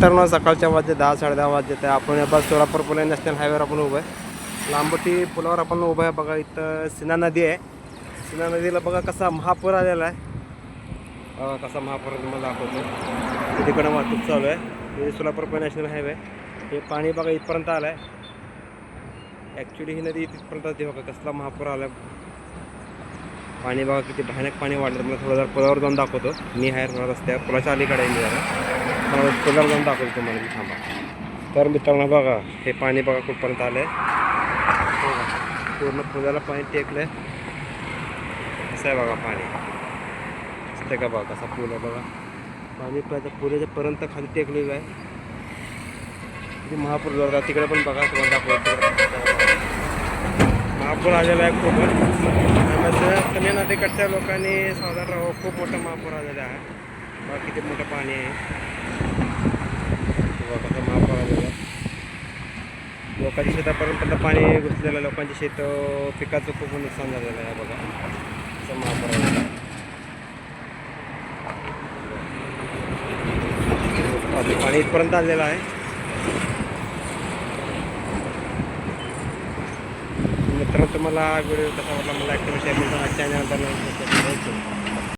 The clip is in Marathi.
मित्रांनो सकाळच्या वाजते दहा साडे दहा वाजते आपण बस सोलापूर पुणे नॅशनल हायवेवर आपण उभं आहे. लांबोटी पुलावर आपण उभं आहे बघा इथं सिना नदी आहे. सिना नदीला बघा कसा महापूर आलेला आहे. कसा महापूर तुम्हाला दाखवतो. तिकडं वाहतूक चालू आहे. हे सोलापूर पुणे नॅशनल हायवे हे पाणी बघा इथपर्यंत आलं आहे ॲक्च्युली ही नदी तिथपर्यंत येते बघा कसला महापूर आला पाणी बघा किती भयानक पाणी वाढलं. मला थोडं जर पुलावर जाऊन दाखवतो. मी आहे थोडा रस्त्या पुलाच्या अलीकडे मी जरा. मला पुलावर जाऊन दाखवतो तुम्हाला मी थांबा. तर मित्रांनो बघा हे पाणी बघा कुठपर्यंत आलं आहे पूर्ण फुलाला पाणी टेकलं आहे असं आहे बघा पाणी. असते का बघा कसा पूल आहे बघा. पाणी पुलाच्या पुलाच्या पर्यंत खाली टेकलेलं आहे. महापूर जोरदार तिकडे पण बघा तुम्हाला दाखवतो. महापूर आलेला आहे खूपच कन्या नदीकडच्या लोकांनी सावधान राहावं खूप मोठा महापूर आलेला आहे. बाकी किती मोठं पाणी आहे. बघा कसं महापूर लोकांच्या शेतापर्यंत पाणी घुसलेलं आहे लोकांचे शेत पिकाचं खूप नुकसान झालेलं आहे बघा. असं महापूर आलेला पाणी इथपर्यंत आलेलं आहे. मित्रांनो तुम्हाला व्हिडिओ कसा वाटला मला ॲक्टिव्ह शेअर चॅनल